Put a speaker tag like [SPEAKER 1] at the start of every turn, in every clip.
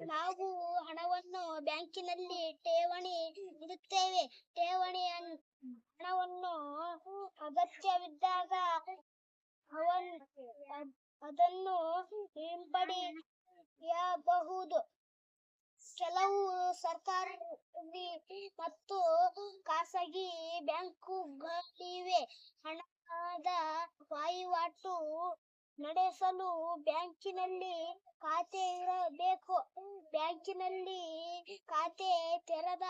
[SPEAKER 1] ನಾವು ಹಣವನ್ನು ಬ್ಯಾಂಕಿನಲ್ಲಿ ಠೇವಣಿ ಇಡುತ್ತೇವೆ. ಠೇವಣಿ ಹಣವನ್ನು ಅಗತ್ಯವಿದ್ದಾಗ ಅದನ್ನು ಹಿಂಪಡೆಯಬಹುದು. ಕೆಲವು ಸರ್ಕಾರಿ ಮತ್ತು ಖಾಸಗಿ ಬ್ಯಾಂಕುಗಳಿವೆ. ಹಣದ ವಹಿವಾಟು ನಡೆಸಲು ಬ್ಯಾಂಕಿನಲ್ಲಿ ಖಾತೆ ಬ್ಯಾಂಕಿನಲ್ಲಿ ಖಾತೆ ತೆರೆದ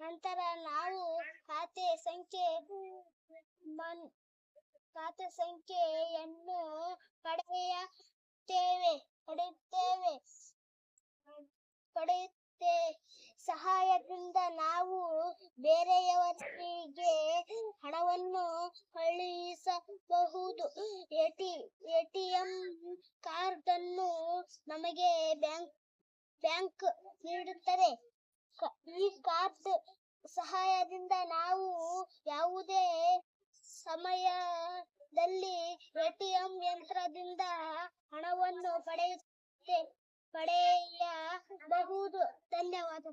[SPEAKER 1] ನಂತರ ನಾವು ಖಾತೆ ಸಂಖ್ಯೆ ಖಾತೆ ಸಂಖ್ಯೆಯನ್ನು ಪಡೆಯುತ್ತೇವೆ ಪಡೆಯುತ್ತೇವೆ. ಪಡೆಯುತ್ತೆ, ಸಹಾಯದಿಂದ ನಾವು ಬೇರೆಯವರಿಗೆ ಹಣವನ್ನು ಕಳುಹಿಸಬಹುದು. ಎಟಿ ಎಟಿಎಂ ಕಾರ್ಡ್ ಅನ್ನು ನಮಗೆ ಬ್ಯಾಂಕ್ ಬ್ಯಾಂಕ್ ನೀಡುತ್ತದೆ. ಈ ಕಾರ್ಡ್ ಸಹಾಯದಿಂದ ನಾವು ಯಾವುದೇ ಸಮಯದಲ್ಲಿ ಎಟಿಎಂ ಯಂತ್ರದಿಂದ ಹಣವನ್ನು ಪಡೆಯುತ್ತೆ ಪಡೆಯಬಹುದು. ಧನ್ಯವಾದ.